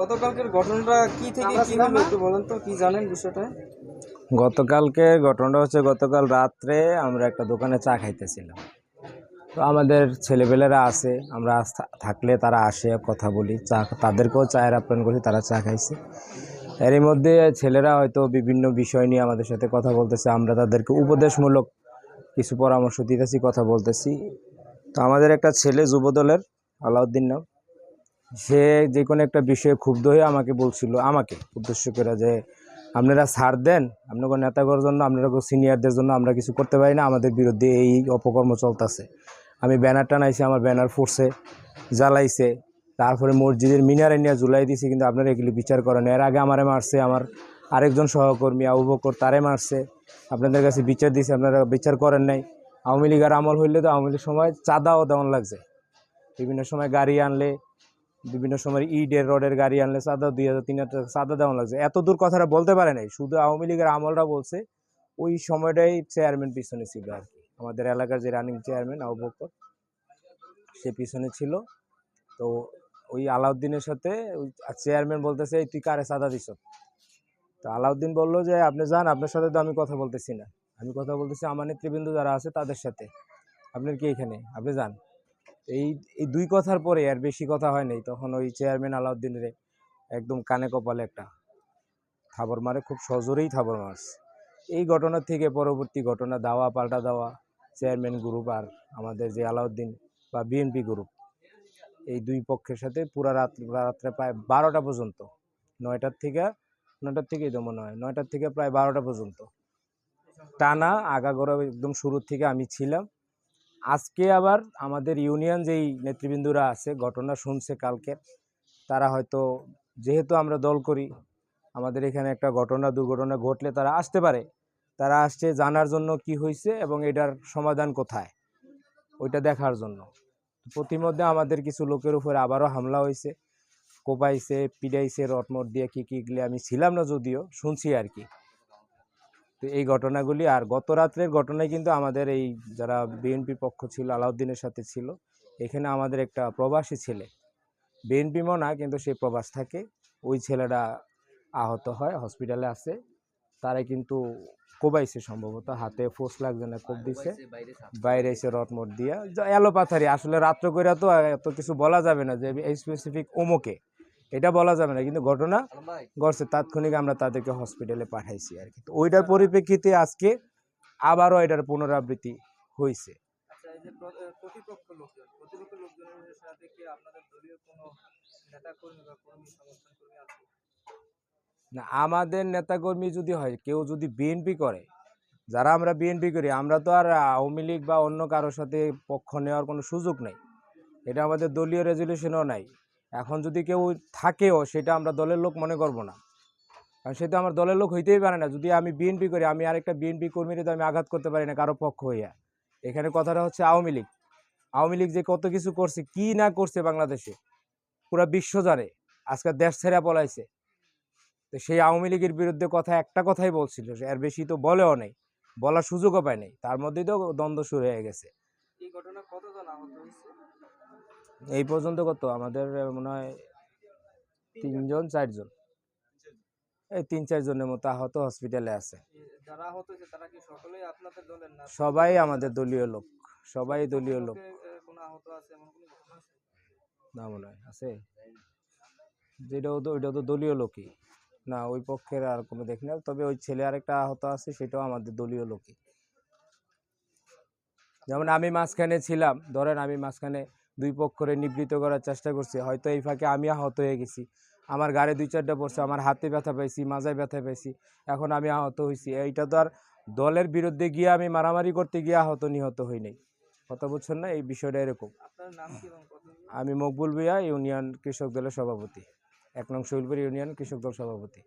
গতকালকের ঘটনাটা কি থেকে কি হলো একটু বলেন তো কি জানেন বিষয়টা? গতকালকে ঘটনাটা হচ্ছে গতকাল রাত্রে আমরা একটা দোকানে চা খাইতেছিলাম। তো আমাদের ছেলেপেলেরা আসে আমরা থাকলে তারা আসে কথা বলি চা তাদেরকেও চায়ের আপ্যায়ন করি তারা চা খাইছে। এরই মধ্যে ছেলেরা হয়তো বিভিন্ন বিষয় নিয়ে আমাদের সাথে কথা বলতেছে আমরা তাদেরকে উপদেশমূলক কিছু পরামর্শ দিতেছি কথা বলতেছি। তো আমাদের একটা ছেলে যুবদলের আলাউদ্দিন নাম সে যে কোনো একটা বিষয়ে ক্ষুব্ধ হয়ে আমাকে বলছিল, আমাকে উদ্দেশ্য করে যে, আপনারা ছাড় দেন আপনাকে নেতাগর জন্য আপনারা সিনিয়রদের জন্য আমরা কিছু করতে পারি না, আমাদের বিরুদ্ধে এই অপকর্ম চলতেছে। আমি ব্যানার টানাইছি, আমার ব্যানার ফুটছে, জ্বালাইছে, তারপরে মসজিদের মিনারে নিয়ে ঝুলাই দিছি, কিন্তু আপনারা এগুলি বিচার করেন এর আগে আমারে মারছে, আমার আরেকজন সহকর্মী, আবু বকর, তারে মারছে, আপনাদের কাছে বিচার দিছে, আপনারা বিচার করেন নাই। আওয়ামী লীগের আমল হইলে তো আওয়ামী লীগ সময় চাঁদাও দেওয়ান লাগছে। বিভিন্ন সময় গাড়ি আনলে বিভিন্ন সময় ইডের রডের গাড়ি আনলে চাঁদা দুই হাজার, তিন হাজার চাঁদা দেওয়া লাগছে। এত দূর কথাটা বলতে পারে নাই, শুধু আওয়ামী লীগের আমলরা বলছে, ওই সময়টাই চেয়ারম্যান পিছনে ছিল আর কি। আমাদের এলাকার যে রানিং চেয়ারম্যান আবু সে পিছনে ছিল। তো ওই আলাউদ্দিনের সাথে ওই চেয়ারম্যান বলতেছে, "এই তুই কারে চাঁদা দিছ? তো আলাউদ্দিন বলল যে, আপনি যান, আপনার সাথে তো আমি কথা বলতেছি না। আমি কথা বলতেছি আমার নেতৃবৃন্দ যারা আছে তাদের সাথে। আপনার কি এখানে? আপনি যান। এই এই দুই কথার পরে আর বেশি কথা হয় নাই। তখন ওই চেয়ারম্যান আলাউদ্দিনের একদম কানে কপালে একটা থাবর মারে, খুব সজোরেই থাবর মারছে। এই ঘটনা থেকে পরবর্তী ঘটনা, দাওয়া পাল্টা দেওয়া, চেয়ারম্যান গ্রুপ আর আমাদের যে আলাউদ্দিন বা বিএনপি গ্রুপ, এই দুই পক্ষের সাথে পুরা রাত, রাত্রে প্রায় বারোটা পর্যন্ত, নয়টার থেকে, নয়টার থেকেই তো মনে হয়, নয়টার থেকে প্রায় বারোটা পর্যন্ত। টানা আগাগোড়া একদম শুরুর থেকে আমি ছিলাম। আজকে আবার আমাদের ইউনিয়ন যেই নেতৃবৃন্দরা আছে, ঘটনা শুনছে কালকে, তারা হয়তো যেহেতু আমরা দল করি, আমাদের এখানে একটা ঘটনা, দুর্ঘটনা ঘটলে তারা আসতে পারে। তারা আসছে জানার জন্য কি হয়েছে এবং এটার সমাধান কোথায়, ওইটা দেখার জন্য। প্রতিমধ্যে আমাদের কিছু লোকের উপরে আবারও হামলা হয়েছে কোপাইছে পিডাইছে রটমট দিয়ে কী কী গেলে আমি ছিলাম না যদিও, শুনছি আর কি। তো এই ঘটনাগুলি আর গত রাত্রের ঘটনায় কিন্তু আমাদের এই যারা বিএনপি পক্ষ ছিল, আলাউদ্দিনের সাথে ছিল, এখানে আমাদের একটা প্রবাসী ছেলে। বিএনপি না, কিন্তু সে প্রবাস থাকে। ওই ছেলেটা আহত হয়, হসপিটালে আছে। তারাই কিন্তু কোবাইছে সম্ভবত, হাতে ফোস লাগছে না কোপ দিছে। বাইরে এসে রটমট দিয়া এলোপাথারি। আসলে রাত্র করে তো এত কিছু বলা যাবে না যে, এই স্পেসিফিক ওমোকে এটা বলা যাবে না কিন্তু ঘটনা ঘটছে। তাৎক্ষণিক আমরা তাদেরকে হসপিটালে পাঠাইছি আর কি। তো ওইটার পরিপ্রেক্ষিতে আজকে আবারও এটার পুনরাবৃত্তি হয়েছে আচ্ছা না আমাদের নেতাকর্মী যদি হয় কেউ যদি বিএনপি করে যারা আমরা বিএনপি করি আমরা তো আর আওয়ামী লীগ বা অন্য কারোর সাথে পক্ষ নেওয়ার কোনো সুযোগ নেই। এটা আমাদের দলীয় রেজলিউশনও নাই। এখন যদি কেউ থাকেও, সেটা আমরা দলের লোক মনে করব না। কারণ সে তো আমার দলের লোক হইতেই পারে না। যদি আমি বিএনপি করি, আমি আরেকটা বিএনপি কর্মীর তো আমি আঘাত করতে পারি না কারও পক্ষ হইয়া। এখানে কথাটা হচ্ছে আওয়ামী লীগ। আওয়ামী লীগ যে কত কিছু করছে, কি না করছে বাংলাদেশে, পুরা বিশ্ব জানে। আজকে দেশ ছেড়া পলাইছে। তো সেই আওয়ামী লীগের বিরুদ্ধে কথা, একটা কথাই বলছিল এর বেশি তো বলেও নেই, বলার সুযোগও পায় নাই। তার মধ্যেই তো দ্বন্দ্ব শুরু হয়ে গেছে। এই ঘটনা কতজন আহত হয়েছে? এই পর্যন্ত কত? আমাদের মনে হয় তিনজন চারজন। এই তিন চারজনের মতো আহত হসপিটালে আছে। সবাই আমাদের দলীয় লোক। সবাই দলীয় লোক। না মনে হয় আছে। যেটাও তো ওইটাও তো দলীয় লোকই। না ওই পক্ষের আর কোনো দেখি না। তবে ওই ছেলে আরেকটা আহত আছে সেটাও আমাদের দলীয় লোকই। যেমন আমি মাঝখানে ছিলাম ধরেন আমি মাঝখানে দুই পক্ষরে নিবৃত করার চেষ্টা করছি। হয়তো এই ফাঁকে আমি আহত হয়ে গেছি। আমার গাড়ি দুই চারটা পড়ছে আমার হাতে ব্যথা পাইছি মাজায় ব্যথা পাইছি এখন আমি আহত হয়েছি এইটা তো আর দলের বিরুদ্ধে গিয়ে আমি মারামারি করতে গিয়ে আহত নিহত হই নাই। কথা বুঝছেন না? এই বিষয়টা এরকম। কত আমি মকবুল ভুইয়া ইউনিয়ন কৃষক দলের সভাপতি। এক নং শৈলপুর ইউনিয়ন কৃষক দল সভাপতি।